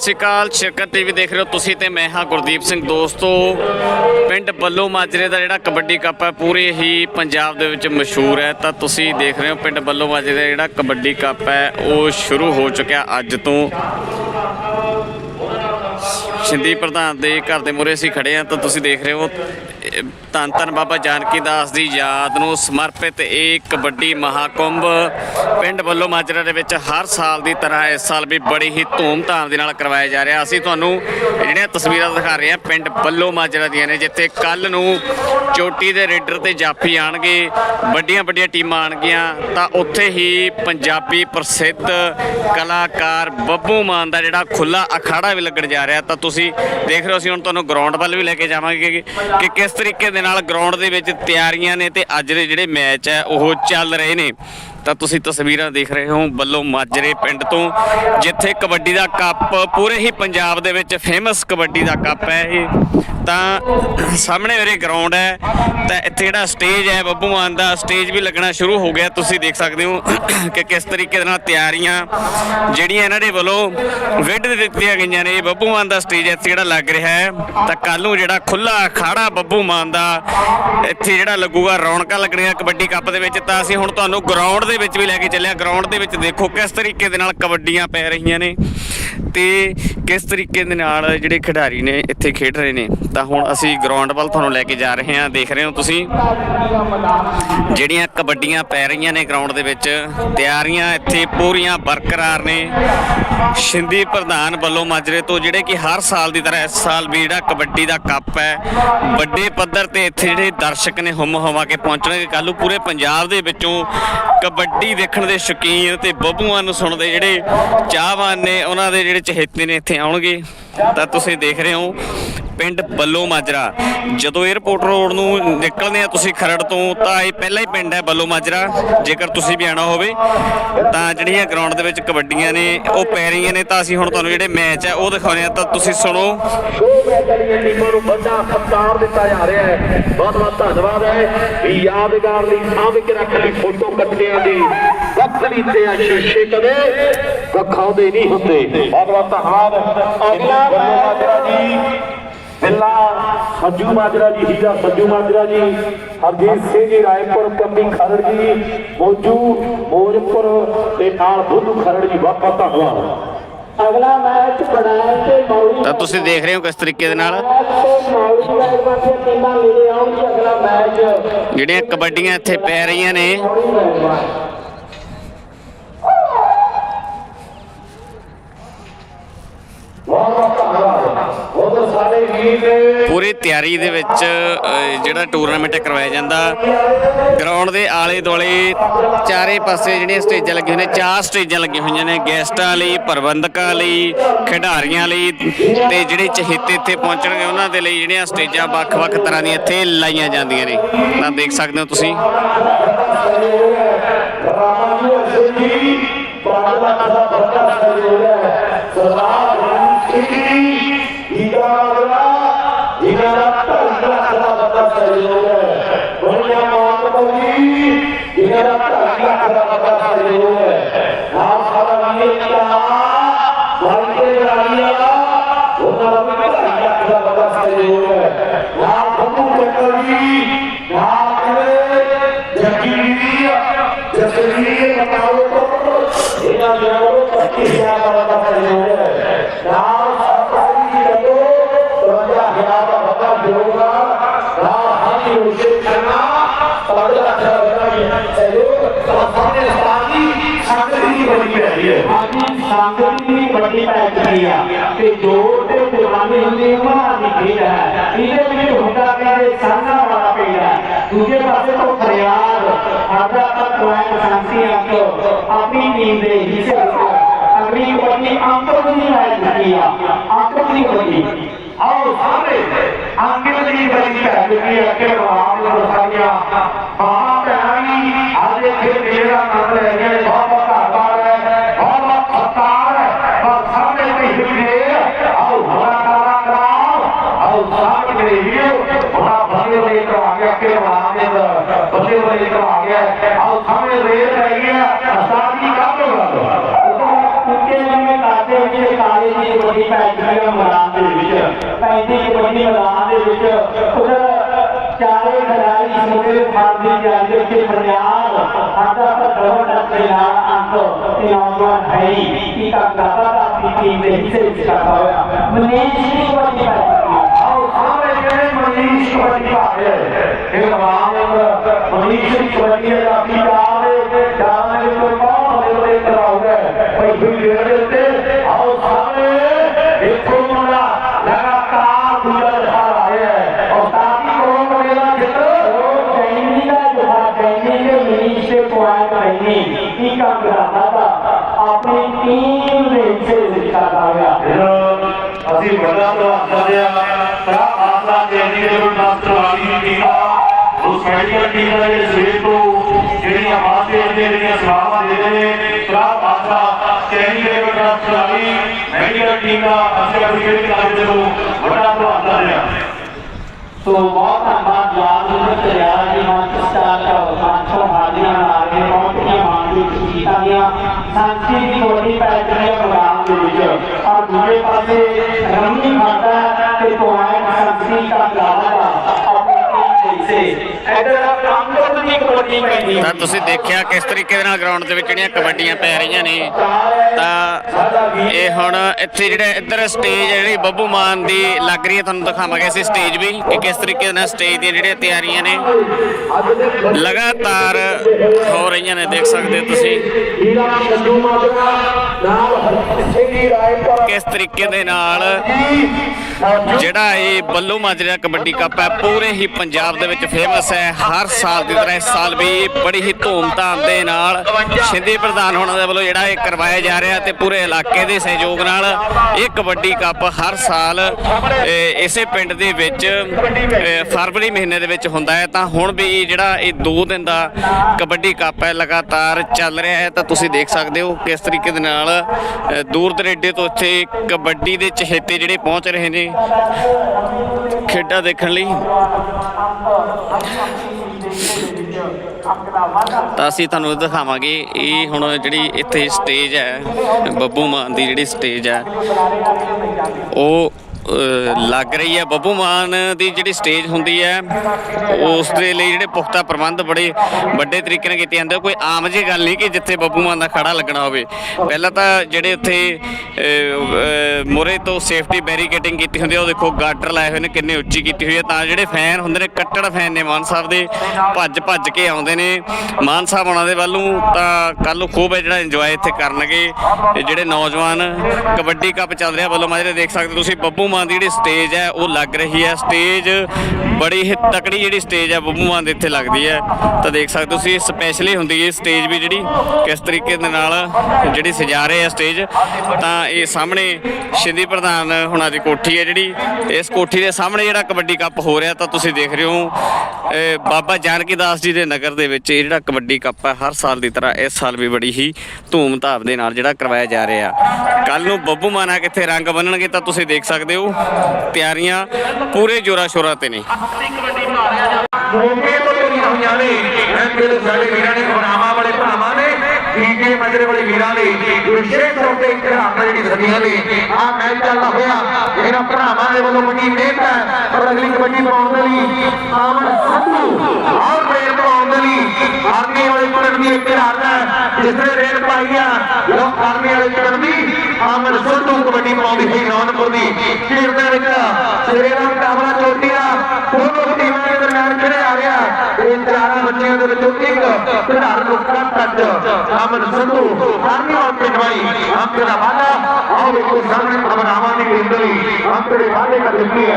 ਸਤਿ ਸ਼੍ਰੀ ਅਕਾਲ ਸ਼ਿਰਕਤ ਟੀਵੀ ਦੇਖ ਰਹੇ ਹੋ ਤੁਸੀਂ ਤੇ ਮੈਂ ਹਾਂ ਗੁਰਦੀਪ ਸਿੰਘ। ਦੋਸਤੋ, ਪਿੰਡ ਬੱਲੋ ਮਾਜਰੇ ਦਾ ਜਿਹੜਾ ਕਬੱਡੀ ਕੱਪ ਹੈ, ਪੂਰੇ ਹੀ ਪੰਜਾਬ ਦੇ ਵਿੱਚ ਮਸ਼ਹੂਰ ਹੈ। ਤਾਂ ਤੁਸੀਂ ਦੇਖ ਰਹੇ ਹੋ ਪਿੰਡ ਬੱਲੋ ਮਾਜਰੇ ਦਾ ਜਿਹੜਾ ਕਬੱਡੀ ਕੱਪ ਹੈ, ਉਹ ਸ਼ੁਰੂ ਹੋ ਚੁੱਕਿਆ ਅੱਜ ਤੋਂ। ਸ਼ਿੰਦੀ ਪ੍ਰਧਾਨ ਦੇ ਘਰ ਦੇ ਮੂਹਰੇ ਅਸੀਂ ਖੜੇ ਆ ਤਾਂ ਤੁਸੀਂ ਦੇਖ ਰਹੇ ਹੋ ਧੰਨ ਧੰਨ ਬਾਬਾ ਜਾਨਕੀ ਦਾਸ ਦੀ ਯਾਦ ਨੂੰ ਸਮਰਪਿਤ ਇਹ ਕਬੱਡੀ ਮਹਾਕੁੰਭ ਪਿੰਡ ਵੱਲੋਂ ਮਾਜਰਾ ਦੇ ਵਿੱਚ ਹਰ ਸਾਲ ਦੀ ਤਰ੍ਹਾਂ ਇਸ ਸਾਲ ਵੀ ਬੜੀ ਹੀ ਧੂਮ-ਧਾਮ ਦੇ ਨਾਲ ਕਰਵਾਇਆ ਜਾ ਰਿਹਾ। ਅਸੀਂ ਤੁਹਾਨੂੰ ਜਿਹੜੀਆਂ ਤਸਵੀਰਾਂ ਦਿਖਾ ਰਹੇ ਹਾਂ, ਪਿੰਡ ਵੱਲੋਂ ਮਾਜਰਾ ਦੀਆਂ ਨੇ, ਜਿੱਥੇ ਕੱਲ ਨੂੰ ਚੋਟੀ ਦੇ ਰੇਡਰ ਤੇ ਜਾਫੀ ਆਣਗੇ ਵੱਡੀਆਂ ਵੱਡੀਆਂ ਟੀਮਾਂ ਆਣਗੀਆਂ ਤਾਂ ਉੱਥੇ ਹੀ ਪੰਜਾਬੀ ਪ੍ਰਸਿੱਧ ਕਲਾਕਾਰ ਬੱਬੂ ਮਾਨ ਦਾ ਜਿਹੜਾ ਖੁੱਲਾ ਅਖਾੜਾ ਵੀ ਲੱਗਣ ਜਾ ਰਿਹਾ। ਤਾਂ ਤੁਸੀਂ ਦੇਖ ਰਹੇ ਹੋ, ਅਸੀਂ ਹੁਣ ਤੁਹਾਨੂੰ ਗਰਾਊਂਡ ਵੱਲ ਵੀ ਲੈ ਕੇ ਜਾਵਾਂਗੇ ਕਿ- ਕਿਸ ਤਰੀਕੇ ਦੇ ਨਾਲ ਗਰਾਊਂਡ ਦੇ ਵਿੱਚ ਤਿਆਰੀਆਂ ਨੇ ਤੇ ਅੱਜ ਦੇ ਜਿਹੜੇ ਮੈਚ ਹੈ, ਉਹ ਚੱਲ ਰਹੇ ਨੇ। ਤਾਂ ਤੁਸੀਂ ਤਸਵੀਰਾਂ ਦੇਖ ਰਹੇ ਹੋ ਬੱਲੋ ਮਾਜਰੇ ਪਿੰਡ ਤੋਂ, ਜਿੱਥੇ ਕਬੱਡੀ ਦਾ ਕੱਪ ਪੂਰੇ ਹੀ ਪੰਜਾਬ ਦੇ ਵਿੱਚ ਫੇਮਸ ਕਬੱਡੀ ਦਾ ਕੱਪ ਹੈ ਇਹ। ਤਾਂ ਸਾਹਮਣੇ ਮੇਰੇ ਗਰਾਊਂਡ ਹੈ, ਤਾਂ ਇੱਥੇ ਜਿਹੜਾ ਸਟੇਜ ਹੈ ਬੱਬੂ ਮਾਨ ਦਾ ਸਟੇਜ ਵੀ ਲੱਗਣਾ ਸ਼ੁਰੂ ਹੋ ਗਿਆ, ਤੁਸੀਂ ਦੇਖ ਸਕਦੇ ਹੋ ਕਿ ਕਿਸ ਤਰੀਕੇ ਦੇ ਨਾਲ ਤਿਆਰੀਆਂ ਜਿਹੜੀਆਂ ਇਹਨਾਂ ਦੇ ਵੱਲੋਂ ਵਿੱਢ ਦਿੱਤੀਆਂ ਗਈਆਂ ਨੇ। ਬੱਬੂ ਮਾਨ ਦਾ ਸਟੇਜ ਇੱਥੇ ਜਿਹੜਾ ਲੱਗ ਰਿਹਾ ਹੈ, ਤਾਂ ਕੱਲ ਨੂੰ ਜਿਹੜਾ ਖੁੱਲਾ ਖਾੜਾ ਬੱਬੂ ਮਾਨ ਦਾ ਇੱਥੇ ਜਿਹੜਾ ਲੱਗੂਗਾ, ਰੌਣਕਾਂ ਲੱਗਣੀਆਂ ਕਬੱਡੀ ਕੱਪ ਦੇ ਵਿੱਚ। ਤਾਂ ਅਸੀਂ ਹੁਣ ਤੁਹਾਨੂੰ ਗਰਾਊਂਡ ਦੇ ਵਿੱਚ ਵੀ ਲੈ ਕੇ ਚੱਲਿਆ ਗਰਾਊਂਡ ਦੇ ਵਿੱਚ ਦੇਖੋ ਕਿਸ ਤਰੀਕੇ ਦੇ ਨਾਲ ਕਬੱਡੀਆਂ ਪੈ ਰਹੀਆਂ ਨੇ। ਤੇ ਕਿਸ ਤਰੀਕੇ ਦੇ ਨਾਲ ਜਿਹੜੇ ਖਿਡਾਰੀ ਨੇ ਇੱਥੇ ਖੇਡ ਰਹੇ ਨੇ? ਤਾਂ ਹੁਣ ਅਸੀਂ ਗਰਾਊਂਡ ਵੱਲ ਤੁਹਾਨੂੰ ਲੈ ਕੇ ਜਾ ਰਹੇ ਹਾਂ। ਦੇਖ ਰਹੇ ਹੋ ਤੁਸੀਂ? ਜਿਹੜੀਆਂ ਕਬੱਡੀਆਂ ਪੈ ਰਹੀਆਂ ਨੇ ਗਰਾਊਂਡ ਦੇ ਵਿੱਚ, ਤਿਆਰੀਆਂ ਇੱਥੇ ਪੂਰੀਆਂ ਬਰਕਰਾਰ ਨੇ। ਸ਼ਿੰਦੀ ਪ੍ਰਧਾਨ ਵੱਲੋਂ ਮਾਜਰੇ ਤੋਂ ਜਿਹੜੇ ਕਿ ਹਰ ਸਾਲ ਦੀ ਤਰ੍ਹਾਂ ਇਸ ਸਾਲ ਵੀ ਜਿਹੜਾ ਕਬੱਡੀ ਦਾ ਕੱਪ ਹੈ, ਵੱਡੇ ਪੱਧਰ ਤੇ ਇੱਥੇ ਜਿਹੜੇ ਦਰਸ਼ਕ ਨੇ ਹੁਮ ਹਵਾ ਕੇ ਪਹੁੰਚਣਗੇ। ਕੱਲ੍ਹ ਨੂੰ ਪੂਰੇ ਪੰਜਾਬ ਦੇ ਵਿੱਚੋਂ ਕਬੱਡੀ ਦੇਖਣ ਦੇ ਸ਼ੌਕੀਨ ਤੇ ਬੱਬੂਆਂ ਨੂੰ ਸੁਣਦੇ ਜਿਹੜੇ ਚਾਹਵਾਨ ਨੇ, ਉਹਨਾਂ ਦੇ ਜਿਹੜੇ ਚਹੇਤੇ ਨੇ ਇੱਥੇ ਆਉਣਗੇ ਤਾਂ ਤੁਸੀਂ ਦੇਖ ਰਹੇ ਹੋ ਪਿੰਡ ਬੱਲੋ ਮਾਜਰਾ ਜਦੋਂ 에어ਪੋਰਟ ਰੋਡ ਨੂੰ ਨਿਕਲਦੇ ਆ ਤੁਸੀਂ ਖਰੜ ਤੋਂ ਤਾਂ ਇਹ ਪਹਿਲਾ ਹੀ ਪਿੰਡ ਹੈ ਬੱਲੋ ਮਾਜਰਾ ਜੇਕਰ ਤੁਸੀਂ ਵੀ ਆਣਾ ਹੋਵੇ ਤਾਂ ਜਿਹੜੀਆਂ ਗਰਾਊਂਡ ਦੇ ਵਿੱਚ ਕਬੱਡੀਆਂ ਨੇ ਉਹ ਪੈ ਰਹੀਆਂ ਨੇ ਤਾਂ ਅਸੀਂ ਹੁਣ ਤੁਹਾਨੂੰ ਜਿਹੜੇ ਮੈਚ ਹੈ ਉਹ ਦਿਖਾਉਣੇ ਆ ਤਾਂ ਤੁਸੀਂ ਸੁਣੋ ਸ਼ੋਅ ਮੈਚ ਵਾਲੀਆਂ ਟੀਮਾਂ ਨੂੰ ਵੱਡਾ ਸਤਿਕਾਰ ਦਿੱਤਾ ਜਾ ਰਿਹਾ ਹੈ ਬਹੁਤ ਬਹੁਤ ਧੰਨਵਾਦ ਹੈ ਵੀ ਯਾਦਗਾਰ ਲਈ ਸਾਂਭ ਕੇ ਰੱਖ ਲਈ ਫੋਟੋ ਕੱਟਿਆਂ ਦੀ ਵੱਖਰੀ ਤੇ ਆ ਸ਼ੀਸ਼ੇ ਕਦੇ ਵਖਾਉਂਦੇ ਨਹੀਂ ਹੁੰਦੇ। ਬਹੁਤ ਬਹੁਤ ਧੰਨਵਾਦ। ਅਗਲਾ ਮਾਜਰਾ ਜੀ। ਬਿੱਲਾ ਸੰਜੂ ਮਾਜਰਾ ਜੀ ਹੀਰਾ ਸੰਜੂ ਮਾਜਰਾ ਜੀ ਹਰਜੀਤ ਸਿੰਘ ਜੀ ਰਾਏਪੁਰ ਪੰਮੀ ਖਰੜ ਜੀ ਮੋਜੂ ਮੋਜਪੁਰ ਤੇ ਨਾਲ ਬੁੱਧੂ ਖਰੜ ਜੀ ਬਹੁਤ ਬਹੁਤ ਧੰਨਵਾਦ। ਅਗਲਾ ਮੈਚ ਬਣਾਇਆ ਤੇ ਮੌਲੀ ਤਾਂ ਤੁਸੀਂ ਦੇਖ ਰਹੇ ਹੋ ਕਿਸ ਤਰੀਕੇ ਦੇ ਨਾਲ? ਜਿਹੜੀਆਂ ਕਬੱਡੀਆਂ ਇੱਥੇ ਪੈ ਰਹੀਆਂ ਨੇ ਉਧਰ ਸਾਰੇ ਵੀਰ ਨੇ ਪੂਰੀ ਤਿਆਰੀ ਦੇ ਵਿੱਚ ਜਿਹੜਾ ਟੂਰਨਾਮੈਂਟ ਕਰਵਾਇਆ ਜਾਂਦਾ। ਗਰਾਊਂਡ ਦੇ ਆਲੇ ਦੁਆਲੇ ਚਾਰੇ ਪਾਸੇ ਜਿਹੜੀਆਂ ਸਟੇਜਾਂ ਲੱਗੀਆਂ ਨੇ, ਚਾਰ ਸਟੇਜਾਂ ਲੱਗੀਆਂ ਹੋਈਆਂ ਨੇ ਗੈਸਟਾਂ ਲਈ, ਪ੍ਰਬੰਧਕਾਂ ਲਈ, ਖਿਡਾਰੀਆਂ ਲਈ ਤੇ ਜਿਹੜੇ ਚਹੇਤੇ ਇੱਥੇ ਪਹੁੰਚਣਗੇ, ਉਹਨਾਂ ਦੇ ਲਈ ਜਿਹੜੀਆਂ ਸਟੇਜਾਂ ਵੱਖ-ਵੱਖ ਤਰ੍ਹਾਂ ਦੀਆਂ ਇੱਥੇ ਲਾਈਆਂ ਜਾਂਦੀਆਂ ਨੇ। ਤਾਂ ਦੇਖ ਸਕਦੇ ਹੋ ਤੁਸੀਂ। ਜਸਵੀਰ ਬਤਾਓ ਇਹਨਾਂ ਦੇ ਉਹ 25000 ਦਾ ਵੱਡਾ ਸਹਿਯੋਗ ਹੈ ਨਾਲ ਸਰਕਾਰੀ ਦੀ ਰੱਖੋ 52000 ਦਾ ਵੱਡਾ ਹੋਊਗਾ ਨਾਲ ਹਾਜੀ ਹੁਸੈਨ ਖੰਨਾ 5 ਲੱਖ ਦਾ ਵੱਡਾ ਸਹਿਯੋਗ ਤਾਂ ਸਾਹਮਣੇ ਸਾਡੀ ਸੰਗਤ ਦੀ ਬੜੀ ਪੈਦੀ ਹੈ ਸਾਡੀ ਸੰਗਤ ਦੀ ਵੱਡੀ ਪੈਕਰੀ ਆ ਤੇ ਜੋਰ ਤੇ ਜਵਾਨੀ ਹੁੰਦੀ ਉਹਨਾਂ ਦੀ ਖੇਡ ਹੈ। ਇਹਦੇ ਵਿੱਚ ਹੁੰਦਾ ਕਹਿੰਦੇ ਸਾਨਾ ਵਾਲਾ ਪਿੰਡ ਹੈ। ਦੂਜੇ ਪਾਸੇ ਤੋਂ ਫਰਿਆਦ ਸਾਡਾ ਤਾਂ ਪੁਆਇੰਟ ਸੰਸੀ ਆਪੋ ਆਪਣੀ ਟੀਮ ਦੇ ਹਿੱਸੇ ਵਿੱਚ ਅਗਲੀ ਕਬੱਡੀ ਅੰਕਲ ਦੀ ਮੈਚ ਦਿੱਤੀ ਆ। ਅੰਕਲ ਦੀ ਕਬੱਡੀ ਆਓ ਸਾਰੇ ਅੰਕਲ ਦੀ ਬੜੀ ਪੈਕਰੀ ਆ ਕਿ ਆਪ ਨੂੰ ਸਾਰੀਆਂ ਬਾਹਾਂ ਵਧੀਆ ਵੇ ਕਰਵਾ ਗਿਆ ਆਓ ਸਾਹਮਣੇ ਰੇਲ ਰਹੀ ਹੈ ਅਸਾਦੀ ਕੰਮ ਕਰਵਾ ਦੋ ਉੱਤੇ ਜਿਵੇਂ ਕਾਤੇ ਵਿੱਚ ਕਾਲੇ ਦੀ 35 ਕਬੱਡੀ ਮੈਚ ਦੀਆਂ ਮੈਦਾਨ ਦੇ ਵਿੱਚ 35 ਕਬੱਡੀ ਮੈਦਾਨ ਦੇ ਵਿੱਚ ਉਧਰ ਚਾਰੇ ਖਿਡਾਰੀ ਸਮੇਂ ਫਾਰਦੀ ਜਾਂਦੇ ਉੱਤੇ ਫਰਿਆਦ ਸਾਡਾ ਪ੍ਰਦਰਸ਼ਨ ਕਰਦੇ ਨਾਲ ਅੰਕ ਤੇ ਨੌਜਵਾਨ ਹੈ ਹੀ ਕੀ ਕਰਦਾ ਦਾ ਆਪਣੀ ਟੀਮ ਦੇ ਹਿੱਸੇ ਵਿੱਚ ਕਰਦਾ ਹੋਇਆ ਮਨੀਸ਼ ਦੀ ਕਬੱਡੀ ਮੈਚ ਆਓ ਸਾਰੇ ਜਿਹੜੇ ਮਨੀਸ਼ ਕਬੱਡੀ ਭਾਗੇ ਇਹ ਨਾਮ ਮਨੀਸ਼ ਕਬੱਡੀ ਦਾ ਕਾਫੀ ਜਾਵੇ ਜਾਣੇ ਦੇ ਕੋਈ ਬਹੁਤ ਬੜੇ ਬੜੇ ਕਰਾਉਂਦਾ ਕੋਈ ਵੀ ਜਿਹੜੇ ਉੱਤੇ ਆਓ ਸਾਰੇ ਦੇਖੋ ਮੁੰਡਾ ਲਗਾਤਾਰ ਦੂਜਾ ਦਿਖਾ ਰਿਹਾ ਹੈ ਔਰ ਤਾਕੀ ਕੋਲੋਂ ਬੜੇਗਾ ਜਿੱਤ ਚੈਨੀ ਦਾ ਜਹਾ ਚੈਨੀ ਦੇ ਮਨੀਸ਼ ਦੇ ਪੁਆਇੰਟ ਨਹੀਂ ਕੀ ਕੰਮ ਕਰਦਾ ਦਾ ਆਪਣੀ ਟੀਮ ਦੇ ਹਿੱਸੇ ਵਿੱਚ ਕਰਦਾ ਹੋਇਆ ਅਸੀਂ ਵੱਡਾ ਟੀਮ ਦਾ ਅਸੀਂ ਆਪਣੀ ਜਿਹੜੀ ਕਾਰਜ ਦੇ ਨੂੰ ਵੱਡਾ ਪ੍ਰਭਾਵ ਕਰਦੇ ਆ ਸੋ ਬਹੁਤ ਧੰਨਵਾਦ ਜਵਾਬ ਨੂੰ ਕਰਿਆ ਜੀ ਮੰਚ ਸਟਾਰ ਦਾ ਮਾਨਸੋ ਹਾਜ਼ਰੀਆਂ ਨਾਲ ਕੇ ਪਹੁੰਚੀਆਂ ਮਾਨ ਦੀ ਕੀਤਾਂ ਦੀਆਂ। ਸਾਂਚੀ ਦੀ ਕੋਟੀ ਪੈਚ ਦੀਆਂ ਪ੍ਰੋਗਰਾਮ ਦੇ ਵਿੱਚ। ਔਰ ਦੂਜੇ ਪਾਸੇ ਰੰਮੀ ਖਾਤਾ ਤੇ ਪੁਆਇੰਟ ਸੰਸੀ ਦਾ ਗਾਵਾ ਦਾ ਆਪਣੀ ਟੀਮ ਦੇ ਹਿੱਸੇ ਇਧਰ ਅੰਕਤ ਦੀ ਕੋਟੀ ਪੈਂਦੀ ਤਾਂ ਤੁਸੀਂ ਦੇਖਿਆ ਕਿਸ ਤਰੀਕੇ ਦੇ ਨਾਲ ਗਰਾਊਂਡ ਦੇ ਵਿੱਚ ਜਿਹੜੀਆਂ ਕਬੱਡੀਆਂ ਪੈ ਰਹੀਆਂ ਨੇ? ਤਾਂ ਇਹ ਹੁਣ ਇੱਥੇ ਜਿਹੜਾ ਇੱਧਰ ਸਟੇਜ ਜਿਹੜੀ ਬੱਬੂ ਮਾਨ ਦੀ ਲੱਗ ਰਹੀ ਹੈ, ਤੁਹਾਨੂੰ ਦਿਖਾਵਾਂਗੇ ਅਸੀਂ ਸਟੇਜ ਵੀ, ਕਿ ਕਿਸ ਤਰੀਕੇ ਦੇ ਨਾਲ ਸਟੇਜ ਦੀਆਂ ਜਿਹੜੀਆਂ ਤਿਆਰੀਆਂ ਨੇ। ਲਗਾਤਾਰ ਹੋ ਰਹੀਆਂ ਨੇ, ਦੇਖ ਸਕਦੇ ਹੋ ਤੁਸੀਂ। ਕਿਸ ਤਰੀਕੇ ਦੇ ਨਾਲ ਜਿਹੜਾ ਇਹ ਬੱਲੂ ਮਾਜਰਾ ਕਬੱਡੀ ਕੱਪ ਹੈ, ਪੂਰੇ ਹੀ ਪੰਜਾਬ ਦੇ ਵਿੱਚ ਫੇਮਸ ਹੈ। ਹਰ ਸਾਲ ਦੀ ਤਰ੍ਹਾਂ ਇਸ ਸਾਲ ਵੀ ਬੜੀ ਹੀ ਧੂਮਧਾਮ ਦੇ ਨਾਲ ਸ਼ਿੰਦੇ ਪ੍ਰਧਾਨ ਹੋਣਾ ਦੇ ਵੱਲੋਂ ਜਿਹੜਾ ਇਹ ਕਰਵਾਇਆ ਜਾ ਰਿਹਾ ਤੇ ਪੂਰੇ ਇਲਾਕੇ ਦੇ ਸਹਿਯੋਗ ਨਾਲ ਇਹ ਕਬੱਡੀ ਕੱਪ ਹਰ ਸਾਲ ਇਸੇ ਪਿੰਡ ਦੇ ਵਿੱਚ ਫਰਵਰੀ ਮਹੀਨੇ ਦੇ ਵਿੱਚ ਹੁੰਦਾ ਹੈ। ਤਾਂ ਹੁਣ ਵੀ ਜਿਹੜਾ ਇਹ 2 ਦਿਨ ਦਾ ਕਬੱਡੀ ਕੱਪ ਹੈ ਲਗਾਤਾਰ ਚੱਲ ਰਿਹਾ ਹੈ, ਤਾਂ ਤੁਸੀਂ ਦੇਖ ਸਕਦੇ ਹੋ ਕਿਸ ਤਰੀਕੇ ਦੇ ਨਾਲ ਦੂਰ ਦਰੇਡੇ ਤੋਂ ਇੱਥੇ ਕਬੱਡੀ ਦੇ ਚਹੇਤੇ ਜਿਹੜੇ ਪਹੁੰਚ ਰਹੇ ਨੇ ਖੇਡਾਂ ਦੇਖਣ ਲਈ। ਤਾਂ ਅਸੀਂ ਤੁਹਾਨੂੰ ਦਿਖਾਵਾਂਗੇ, ਇਹ ਹੁਣ ਜਿਹੜੀ ਇੱਥੇ ਸਟੇਜ ਹੈ, ਬੱਬੂ ਮਾਨ ਦੀ ਜਿਹੜੀ ਸਟੇਜ ਹੈ, ਉਹ ਲੱਗ ਰਹੀ ਹੈ। ਬੱਬੂ ਮਾਨ ਦੀ ਜਿਹੜੀ ਸਟੇਜ ਹੁੰਦੀ ਹੈ, ਉਸ ਦੇ ਲਈ ਜਿਹੜੇ ਪੁਖਤਾ ਪ੍ਰਬੰਧ ਬੜੇ ਵੱਡੇ ਤਰੀਕੇ ਨਾਲ ਕੀਤੇ ਜਾਂਦੇ ਕੋਈ ਆਮ ਜਿਹੀ ਗੱਲ ਨਹੀਂ ਕਿ ਜਿੱਥੇ ਬੱਬੂ ਮਾਨ ਦਾ ਖੜਾ ਲੱਗਣਾ ਹੋਵੇ। ਪਹਿਲਾਂ ਤਾਂ ਜਿਹੜੇ ਉੱਥੇ ਮੋਰੇ ਤੋਂ ਸੇਫਟੀ ਬੈਰੀਕੇਟਿੰਗ ਕੀਤੀ ਹੁੰਦੀ ਹੈ ਉਹ ਦੇਖੋ ਗਾਟਰ ਲਾਏ ਹੋਏ ਨੇ, ਕਿੰਨੇ ਉੱਚੀ ਕੀਤੀ ਹੋਈ ਹੈ ਤਾਂ ਜਿਹੜੇ ਫੈਨ ਹੁੰਦੇ ਨੇ, ਕੱਟੜ ਫੈਨ ਨੇ ਮਾਨ ਸਾਹਿਬ ਦੇ ਭੱਜ ਭੱਜ ਕੇ ਆਉਂਦੇ ਨੇ। ਮਾਨ ਸਾਹਿਬ ਉਹਨਾਂ ਦੇ ਵੱਲੋਂ ਤਾਂ ਕੱਲ ਨੂੰ ਖੂਬ ਹੈ ਜਿਹੜਾ ਇੰਜੋਏ ਇੱਥੇ ਕਰਨਗੇ। ਜਿਹੜੇ ਨੌਜਵਾਨ ਕਬੱਡੀ ਕੱਪ ਚੱਲ ਰਿਹਾ, ਵੱਲੋਂ ਮਾਜਰੇ ਦੇਖ ਸਕਦੇ ਤੁਸੀਂ, ਬੱਬੂ ਮਾਨ ਦੀ ਜਿਹੜੀ ਸਟੇਜ ਹੈ, ਉਹ ਲੱਗ ਰਹੀ ਹੈ। ਸਟੇਜ ਬੜੀ ਹੀ ਤਕੜੀ ਜਿਹੜੀ ਸਟੇਜ ਹੈ ਬੱਬੂ ਮਾਨ ਦੇ ਇੱਥੇ ਲੱਗਦੀ ਹੈ। ਤਾਂ ਦੇਖ ਸਕਦੇ ਹੋ ਤੁਸੀਂ ਸਪੈਸ਼ਲੀ ਹੁੰਦੀ ਹੈ ਸਟੇਜ ਵੀ ਜਿਹੜੀ, ਕਿਸ ਤਰੀਕੇ ਦੇ ਨਾਲ ਜਿਹੜੀ ਸਜਾ ਰਹੇ ਆ ਸਟੇਜ। ਤਾਂ ਇਹ ਸਾਹਮਣੇ ਸ਼ਿੰਦੀ ਪ੍ਰਧਾਨ ਹੁਣਾਂ ਦੀ ਕੋਠੀ ਹੈ ਜਿਹੜੀ ਇਸ ਕੋਠੀ ਦੇ ਸਾਹਮਣੇ ਜਿਹੜਾ ਕਬੱਡੀ ਕੱਪ ਹੋ ਰਿਹਾ, ਤਾਂ ਤੁਸੀਂ ਦੇਖ ਰਹੇ ਹੋ ਬਾਬਾ ਜਾਨਕੀ ਦਾਸ ਜੀ ਦੇ ਨਗਰ ਦੇ ਵਿੱਚ ਇਹ ਜਿਹੜਾ ਕਬੱਡੀ ਕੱਪ ਹੈ, ਹਰ ਸਾਲ ਦੀ ਤਰ੍ਹਾਂ ਇਸ ਸਾਲ ਵੀ ਬੜੀ ਹੀ ਧੂਮ-ਧਾਮ ਦੇ ਨਾਲ ਜਿਹੜਾ ਕਰਵਾਇਆ ਜਾ ਰਿਹਾ। ਕੱਲ ਨੂੰ ਬੱਬੂ ਮਾਨਾ ਕਿੱਥੇ ਰੰਗ ਬੰਨਣਗੇ, ਤਾਂ ਤੁਸੀਂ ਦੇਖ ਸਕਦੇ ਹੋ। ਤਿਆਰੀਆਂ ਪੂਰੇ ਜੋਰਾ ਸ਼ੋਰਾਂ ਤੇ ਨੇ। ਮੋਕੇ ਤੋਂ ਜਿਹੜੀਆਂ ਹੋਈਆਂ ਨੇ ਜਿਹੜੇ ਸਾਡੇ ਵੀਰਾਂ ਨੇ ਗੁਨਾਮਾ ਵਾਲੇ ਭਰਾਵਾਂ ਨੇ ਡੀਜੇ ਮਜਰੇ ਵਾਲੇ ਵੀਰਾਂ ਨੇ ਵਿਸ਼ੇਸ਼ ਤੌਰ ਤੇ ਇੱਕ ਜਿਹੜੀ ਸਦੀਆਂ ਨੇ ਆ ਮੈਚ ਚੱਲਦਾ ਹੋਇਆ। ਇਹਨਾਂ ਭਰਾਵਾਂ ਦੇ ਵੱਲੋਂ ਬੜੀ ਮਿਹਨਤ ਹੈ, ਪਰ ਅਗਲੀ ਕਬੱਡੀ ਪਾਉਣ ਦੇ ਲਈ ਆਮਨ ਸੰਧੂ ਔਰ ਰੇਲ ਪਾਉਣ ਆਰਮੀ ਵਾਲੇ ਪਿੰਡ ਦੀ ਇੱਕ ਹੱਥ ਜਿਸ ਨੇ ਰੇਲ ਪਾਈ ਆ ਲੋਕ ਆਰਮੀ ਵਾਲੇ ਪਿੰਡ ਦੀ ਆਮਨ ਸੰਧੂ ਕਬੱਡੀ ਪਾਉਂਦੀ ਸੀ ਰੌਣਪੁਰ ਦੀ। ਖੇਡ ਦੇ ਵਿੱਚ ਸਵੇਰੇ ਦਾ ਮੁਕਾਬਲਾ ਚੋਟੀਆਂ ਦੋਨੋਂ ਟੀਮਾਂ ਦੇ ਦਰਮਿਆਨ ਖੇਡਿਆ ਆ ਰਿਹਾ। ਇਹ ਚਾਰਾਂ ਬੱਚਿਆਂ ਦੇ ਵਿੱਚੋਂ ਇੱਕ ਖਿਡਾਰੀ ਲੋਕਾਂ ਤੱਕ ਅਮਨ ਸੰਧੂ ਆਰਮੀ ਵਾਲੇ ਪਿੰਡ ਵਾਲੀ ਅੰਕ ਦਾ ਵਾਦਾ ਆਓ ਵੇਖੋ ਸਾਹਮਣੇ ਅਮਰਾਵਾਂ ਦੀ ਗੇਂਦ ਲਈ ਅੰਕ ਦੇ ਵਾਦੇ ਕਰ ਦਿੱਤੀ ਹੈ